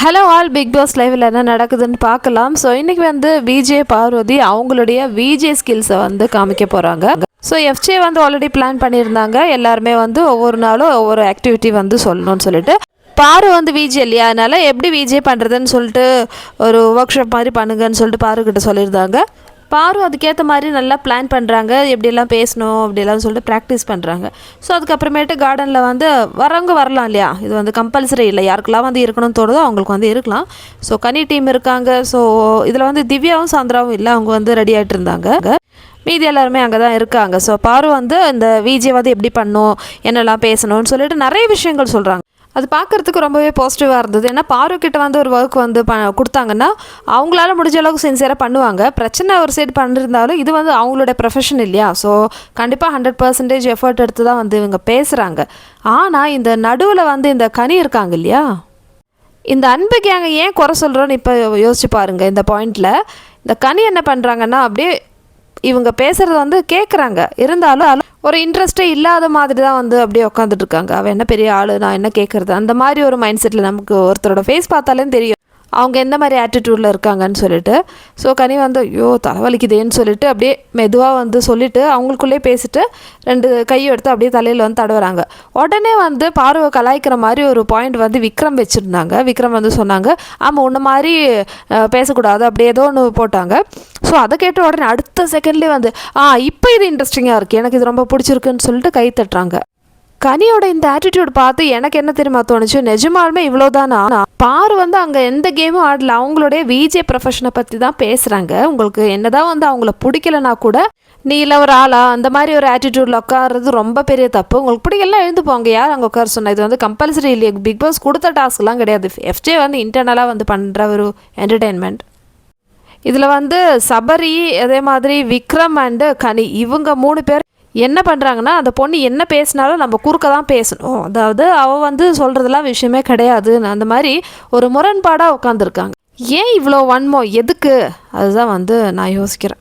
Hello all big pass லைவில் என்ன நடக்குதுன்னு பார்க்கலாம். ஸோ இன்றைக்கி வந்து விஜே பார்வதி அவங்களுடைய விஜே ஸ்கில்ஸை வந்து காமிக்க போகிறாங்க ஸோ எஃப்ஜே வந்து ஆல்ரெடி பிளான் பண்ணியிருந்தாங்க. எல்லாருமே வந்து ஒவ்வொரு நாளும் ஒவ்வொரு ஆக்டிவிட்டி வந்து சொல்லணும்னு சொல்லிட்டு. பாரு வந்து விஜே இல்லையா? அதனால் எப்படி விஜே பண்ணுறதுன்னு சொல்லிட்டு ஒரு ஒர்க் ஷாப் மாதிரி பண்ணுங்கன்னு சொல்லிட்டு பாருக்கிட்ட சொல்லியிருந்தாங்க. பாரு அதுக்கேற்ற மாதிரி நல்லா பிளான் பண்ணுறாங்க எப்படியெல்லாம் பேசணும் அப்படிலாம் சொல்லிட்டு ப்ராக்டிஸ் பண்ணுறாங்க ஸோ அதுக்கப்புறமேட்டு கார்டனில் வந்து வரவங்க வரலாம் இல்லையா? இது வந்து கம்பல்சரி இல்லை. யாருக்கெல்லாம் வந்து இருக்கணும்னு தோணுதோ அவங்களுக்கு வந்து இருக்கலாம். ஸோ கனி டீம் இருக்காங்க. ஸோ இதில் வந்து திவ்யாவும் சாந்திராவும் இல்லை. அவங்க வந்து ரெடி ஆகிட்டு இருந்தாங்க. மீதி எல்லாருமே அங்கே தான் இருக்காங்க. ஸோ பாரு வந்து இந்த விஜே வந்து எப்படி பண்ணும் என்னெல்லாம் பேசணும்னு சொல்லிட்டு நிறைய விஷயங்கள் சொல்கிறாங்க அது பார்க்குறதுக்கு ரொம்பவே பாசிட்டிவாக இருந்தது. ஏன்னா பாரு வந்து ஒரு ஒர்க் வந்து ப கொடுத்தாங்கன்னா அவங்களால முடிஞ்ச அளவுக்கு சின்சியராக பண்ணுவாங்க. பிரச்சனை ஒரு சைடு பண்ணிருந்தாலும் இது வந்து அவங்களோட ப்ரொஃபஷன் இல்லையா? ஸோ கண்டிப்பாக ஹண்ட்ரட் பர்சன்டேஜ் எஃபர்ட் எடுத்து தான் வந்து இவங்க பேசுகிறாங்க ஆனால் இந்த நடுவில் வந்து இந்த கனி இருக்காங்க இல்லையா? இந்த அன்பு கேங்க ஏன் குறை சொல்கிறோன்னு இப்போ யோசிச்சு பாருங்கள் இந்த பாயிண்டில் இந்த கனி என்ன பண்ணுறாங்கன்னா அப்படியே இவங்க பேசுகிறது வந்து கேட்குறாங்க இருந்தாலும் ஒரு இன்ட்ரெஸ்ட்டே இல்லாத மாதிரி தான் வந்து அப்படியே உட்காந்துட்டு இருக்காங்க அவன் என்ன பெரிய ஆள்? நான் என்ன கேட்குறது அந்த மாதிரி ஒரு மைண்ட் செட்டில் நமக்கு ஒருத்தரோட ஃபேஸ் பார்த்தாலே தெரியும். அவங்க எந்த மாதிரி ஆட்டிடியூடில் இருக்காங்கன்னு சொல்லிட்டு. ஸோ கனி வந்து ஐயோ தலைவலிக்குதேன்னு சொல்லிட்டு அப்படியே மெதுவாக வந்து சொல்லிட்டு அவங்களுக்குள்ளே பேசிட்டு ரெண்டு கையை எடுத்து அப்படியே தலையில் வந்து தடவுறாங்க உடனே வந்து பார்வை கலாய்க்கிற மாதிரி ஒரு பாயிண்ட் வந்து விக்ரம் வச்சுருந்தாங்க. விக்ரம் வந்து சொன்னாங்க ஆமாம் உன்ன மாதிரி பேசக்கூடாது. அப்படியே ஏதோ ஒன்று போட்டாங்க. ஸோ அதை கேட்ட உடனே அடுத்த செகண்ட்லேயே வந்து ஆ இப்போ இது இன்ட்ரெஸ்டிங்காக இருக்குது எனக்கு இது ரொம்ப பிடிச்சிருக்குன்னு சொல்லிட்டு கை தட்டுறாங்க. கனியோட இந்த ஆட்டிடியூட் பார்த்து எனக்கு என்ன தெரியுமா தோணுச்சு? நிஜமாலுமே இவ்வளோதானா பாரு வந்து அங்கே எந்த கேமும் ஆடல. அவங்களுடைய விஜே ப்ரொஃபஷனை பற்றி தான் பேசுகிறாங்க உங்களுக்கு என்னதான் வந்து அவங்கள பிடிக்கலனா கூட நீ இல்லை ஒரு ஆளா? அந்த மாதிரி ஒரு ஆட்டிடியூடில் உட்கார்றது ரொம்ப பெரிய தப்பு. உங்களுக்கு பிடிக்கலாம் எழுந்து போங்க யார் அங்கே உட்கார சொன்னால் இது வந்து கம்பல்சரி இல்லையா. பிக் பாஸ் கொடுத்த டாஸ்க்லாம் கிடையாது. எஃப்ஜே வந்து இன்டர்னலாக வந்து பண்ணுற ஒரு என்டர்டெயின்மெண்ட் இதில் வந்து சபரி அதே மாதிரி விக்ரம் அண்டு கனி. இவங்க மூணு பேர் என்ன பண்ணுறாங்கன்னா அந்த பொண்ணு என்ன பேசினாலும் நம்ம குறுக்க தான் பேசணும். அதாவது அவள் வந்து சொல்கிறதெல்லாம் விஷயமே கிடையாது. அந்த மாதிரி ஒரு முரண்பாடாக உட்காந்துருக்காங்க ஏன் இவ்வளோ வன்மோ எதுக்கு? அதுதான் வந்து நான் யோசிக்கிறேன்.